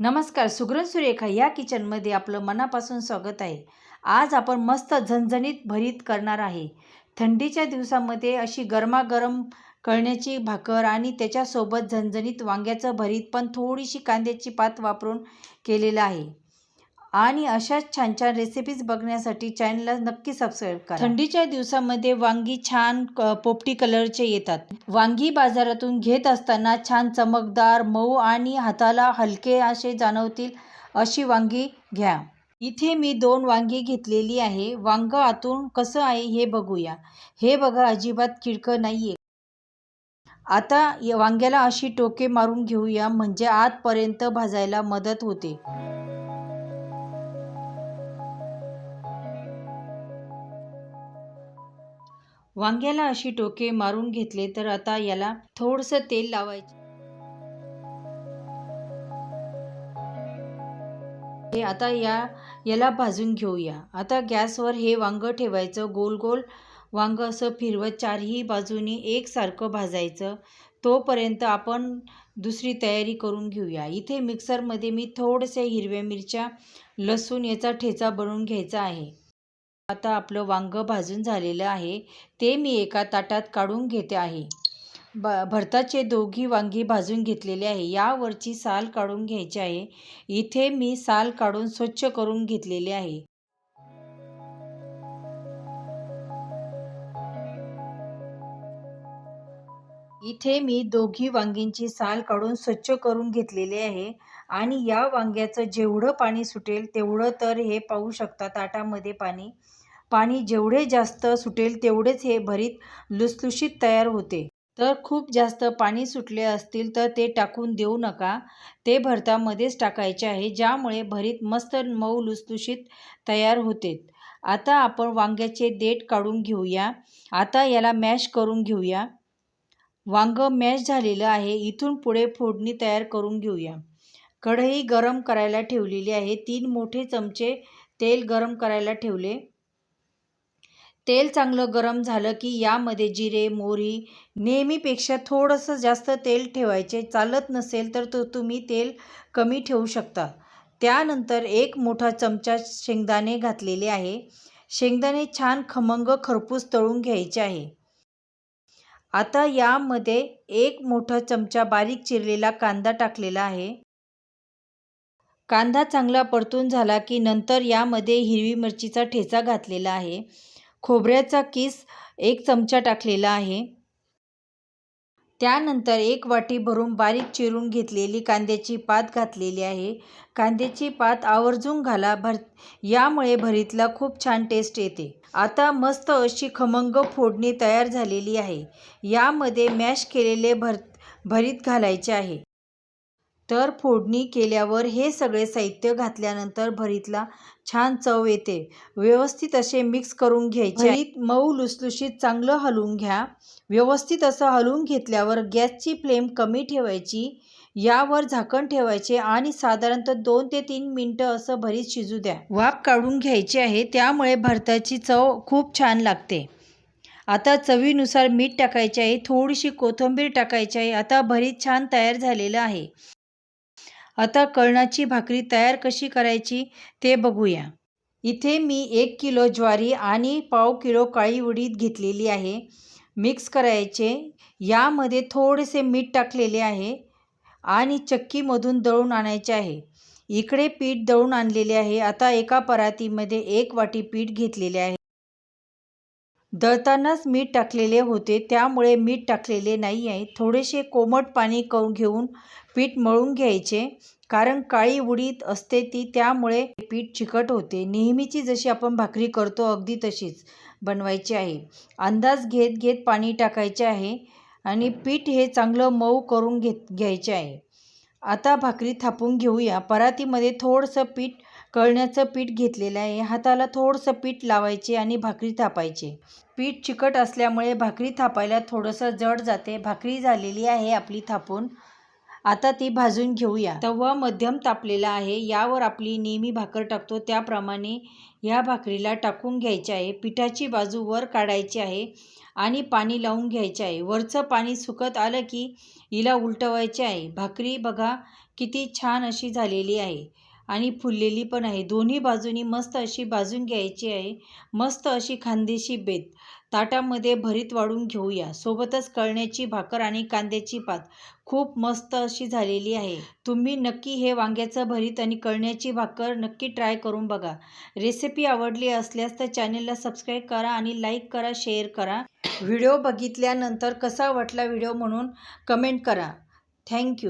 नमस्कार सुगरण सुरेखा या किचनमध्ये आपलं मनापासून स्वागत आहे. आज आपण मस्त झणझणीत भरीत करणार आहे. थंडीच्या दिवसामध्ये अशी गरमागरम कळण्याची भाकर आणि त्याच्यासोबत झणझणीत वांग्याचं भरीत पण थोडीशी कांद्याची पात वापरून केलेलं आहे. आणि अशाच छान छान रेसिपीज बघण्यासाठी चॅनलला नक्की सबस्क्राईब करा. थंडीच्या दिवसामध्ये वांगी छान पोपटी कलरचे येतात. वांगी बाजारातून घेत असताना छान चमकदार मऊ आणि हाताला हलके असे जाणवतील अशी वांगी घ्या. इथे मी दोन वांगी घेतलेली आहे. वांग आतून कसं आहे हे बघूया. हे बघा अजिबात किडकं नाही आहे आता या वांग्याला अशी टोके मारून घेऊया म्हणजे आतपर्यंत भाजायला मदत होते. वांग्याला अशी टोके मारून घेतले तर आता याला थोडंसं तेल लावायचे. हे आता या याला भाजून घेऊया. आता गॅसवर हे वांग ठेवायचं. गोल गोल वांग असं फिरवत चारही बाजूनी एकसारखं भाजायचं. तोपर्यंत आपण दुसरी तयारी करून घेऊया. इथे मिक्सरमध्ये मी थोडेसे हिरव्या मिरच्या लसूण याचा ठेचा बनवून घ्यायचा आहे. आता आपलं वांगं भाजून झालेलं आहे ते मी एका ताटात काढून घेते आहे. ब भरताचे दोघी वांगी भाजून घेतलेले आहे. यावरची साल काढून घ्यायची आहे. इथे मी साल काढून स्वच्छ करून घेतलेले आहे. इथे मी दोघी वांगींची साल काढून स्वच्छ करून घेतलेली आहे आणि या वांग्याचं जेवढं पाणी सुटेल तेवढं तर हे पाहू शकता ताटामध्ये पाणी. पाणी जेवढे जास्त सुटेल तेवढेच हे भरीत लुसलुशीत तयार होते. तर खूप जास्त पाणी सुटले असतील तर ते टाकून देऊ नका. ते भरतामध्येच टाकायचे आहे ज्यामुळे भरीत मस्त मऊ लुसलुशीत तयार होते. आता आपण वांग्याचे देठ काढून घेऊया. आता याला मॅश करून घेऊया. वांगं मॅश झालेलं आहे इथून पुढे फोडणी तयार करून घेऊया. कढई गरम करायला ठेवलेली आहे. तीन मोठे चमचे तेल गरम करायला ठेवले. तेल चांगलं गरम झालं की यामध्ये जिरे मोहरी नेहमीपेक्षा थोडंसं जास्त तेल ठेवायचे. चालत नसेल तर तो तुम्ही तेल कमी ठेवू शकता. त्यानंतर एक मोठा चमचा शेंगदाणे घातलेले आहे. शेंगदाणे छान खमंग खरपूस तळून घ्यायचे आहे. आता यामध्ये एक मोठा चमचा बारीक चिरलेला कांदा टाकलेला आहे. कांदा चांगला परतून झाला की नंतर यामध्ये हिरवी मिरचीचा ठेचा घातलेला आहे. खोबऱ्याचा किस एक चमचा टाकलेला आहे. त्यानंतर एक वाटी भरून बारीक चिरून घेतलेली कांद्याची पात घातलेली आहे. कांद्याची पात आवर्जून घाला भर यामुळे भरीतला खूप छान टेस्ट येते. आता मस्त अशी खमंग फोडणी तयार झालेली आहे. यामध्ये मॅश केलेले भर भरीत घालायचे आहे. तर फोडणी केल्यावर हे सगळे साहित्य घातल्यानंतर भरीतला छान चव येते. व्यवस्थित असे मिक्स करून घ्यायचे. भरीत मऊ लुसलुशीत चांगलं हलवून घ्या. व्यवस्थित असं हलवून घेतल्यावर गॅसची फ्लेम कमी ठेवायची. यावर झाकण ठेवायचे आणि साधारणतः दोन ते तीन मिनटं असं भरीत शिजू द्या. वाफ काढून घ्यायची आहे. त्यामुळे भरताची चव खूप छान लागते. आता चवीनुसार मीठ टाकायचे आहे. थोडीशी कोथिंबीर टाकायची आहे. आता भरीत छान तयार झालेलं आहे. आता कळणाची भाकरी तयार कशी करायची ते बघूया. इथे मी एक किलो ज्वारी आणि पाव किलो काळी उडीद घेतलेली आहे. मिक्स करायचे. यामध्ये थोडेसे मीठ टाकलेले आहे आणि चक्कीमधून दळून आणायचे आहे. इकडे पीठ दळून आणलेले आहे. आता एका परातीमध्ये एक वाटी पीठ घेतलेले आहे. दळतानाच मीठ टाकलेले होते त्यामुळे मीठ टाकलेले नाही आहे. थोडेसे कोमट पाणी करून घेऊन पीठ मळून घ्यायचे कारण काळी उडीद असते ती त्यामुळे पीठ चिकट होते. नेहमीची जशी आपण भाकरी करतो अगदी तशीच बनवायची आहे. अंदाज घेत घेत पाणी टाकायचे आहे आणि पीठ हे चांगलं मऊ करून घेत घ्यायचे आहे. आता भाकरी थापून घेऊया. परातीमध्ये थोडंसं पीठ कळण्याचं पीठ घेतलेलं आहे. हाताला थोडंसं पीठ लावायचे आणि भाकरी थापायचे. पीठ चिकट असल्यामुळे भाकरी थापायला थोडंसं जड जाते. भाकरी झालेली आहे आपली थापून. आता ती भाजून घेऊया. तवा मध्यम तापलेला आहे. यावर आपली नेहमी भाकर टाकतो. त्याप्रमाणे ह्या भाकरीला टाकून घ्यायची आहे. पिठाची बाजू वर काढायची आहे आणि पाणी लावून घ्यायचे आहे. वरचं पाणी सुकत आलं की हिला उलटवायचे आहे. भाकरी बघा किती छान अशी झालेली आहे. आणि फुललेली पण आहे. दोन्ही बाजूनी मस्त अशी भाजून घ्यायची आहे. मस्त अशी खांदेशी बेत. ताटामध्ये भरीत वाढून घेऊया. सोबतच कळण्याची भाकर आणि कांद्याची पात. खूप मस्त अशी झालेली आहे. तुम्ही नक्की हे वांग्याचं भरीत आणि कळण्याची भाकर नक्की ट्राय करून बघा. रेसिपी आवडली असल्यास तर चॅनलला सबस्क्राईब करा आणि लाईक करा शेअर करा. व्हिडिओ बघितल्यानंतर कसा वाटला व्हिडिओ म्हणून कमेंट करा. थँक्यू.